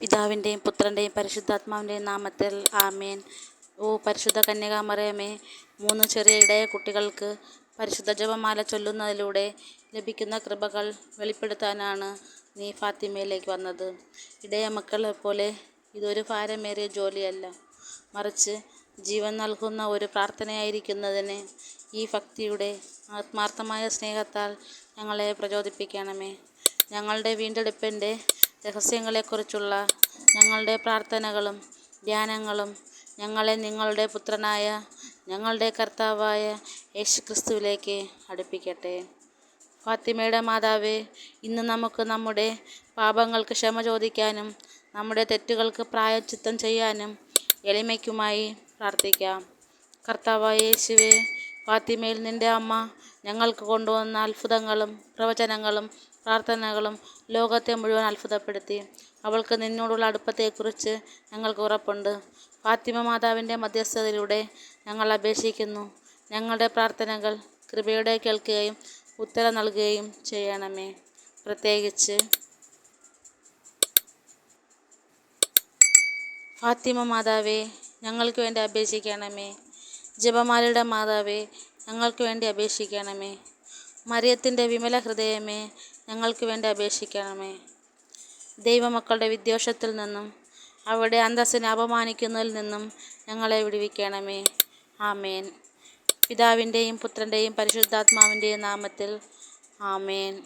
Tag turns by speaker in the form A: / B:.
A: പിതാവിന്റെയും പുത്രന്റെയും പരിശുദ്ധാത്മാവിന്റെയും നാമത്തിൽ ആമേൻ. ഓ പരിശുദ്ധ കന്യകാമറയമേ മൂന്ന് ചെറിയ ഇടയ കുട്ടികൾക്ക് പരിശുദ്ധ ജപമാല ചൊല്ലുന്നതിലൂടെ ലഭിക്കുന്ന കൃപകൾ വെളിപ്പെടുത്താനാണ് നീ ഫാത്തിമയിലേക്ക് വന്നത്. ഇടയ മക്കളെ പോലെ ഇതൊരു ഭാരമേറിയ ജോലിയല്ല. മറിച്ച് ജീവൻ നൽകുന്ന ഒരു പ്രാർത്ഥനയായിരിക്കുന്നതിന് ഈ ഭക്തിയുടെ ആത്മാർത്ഥമായ സ്നേഹത്താൽ ഞങ്ങളെ പ്രചോദിപ്പിക്കണമേ. ഞങ്ങളുടെ വീണ്ടെടുപ്പിന്റെ രഹസ്യങ്ങളെക്കുറിച്ചുള്ള ഞങ്ങളുടെ പ്രാർത്ഥനകളും ധ്യാനങ്ങളും ഞങ്ങളെ നിങ്ങളുടെ പുത്രനായ ഞങ്ങളുടെ കർത്താവായ യേശുക്രിസ്തുവിലേക്ക് അടുപ്പിക്കട്ടെ. ഫാത്തിമയുടെ മാതാവേ ഇന്ന് നമുക്ക് നമ്മുടെ പാപങ്ങൾക്ക് ക്ഷമ ചോദിക്കാനും നമ്മുടെ തെറ്റുകൾക്ക് പ്രായച്ചിത്തം ചെയ്യാനും എളിമയ്ക്കുമായി പ്രാർത്ഥിക്കാം. കർത്താവായ യേശുവേ ഫാത്തിമയിൽ നിന്റെ അമ്മ ഞങ്ങൾക്ക് കൊണ്ടുവന്ന അത്ഭുതങ്ങളും പ്രവചനങ്ങളും പ്രാർത്ഥനകളും ലോകത്തെ മുഴുവൻ അത്ഭുതപ്പെടുത്തി. അവൾക്ക് നിന്നോടുള്ള അടുപ്പത്തെക്കുറിച്ച് ഞങ്ങൾക്ക് ഉറപ്പുണ്ട്. ഫാത്തിമ മാതാവിന്റെ മധ്യസ്ഥതയിലൂടെ ഞങ്ങൾ അപേക്ഷിക്കുന്നു. ഞങ്ങളുടെ പ്രാർത്ഥനകൾ കൃപയോടെ കേൾക്കുകയും ഉത്തരം നൽകുകയും ചെയ്യണമേ. പ്രത്യേകിച്ച് ഫാത്തിമ മാതാവേ ഞങ്ങൾക്ക് വേണ്ടി അപേക്ഷിക്കണമേ. ജപമാലയുടെ മാതാവേ ഞങ്ങൾക്ക് വേണ്ടി അപേക്ഷിക്കണമേ. മറിയത്തിന്റെ വിമല ഹൃദയമേ ഞങ്ങൾക്ക് വേണ്ടി അപേക്ഷിക്കണമേ. ദൈവമക്കളുടെ വിദ്വേഷത്തിൽ നിന്നും അവിടെ അന്തസ്സിനെ അപമാനിക്കുന്നതിൽ നിന്നും ഞങ്ങളെ വിടുവിക്കണമേ. ആമേൻ. പിതാവിന്റെയും പുത്രന്റെയും പരിശുദ്ധാത്മാവിന്റെയും നാമത്തിൽ ആമേൻ.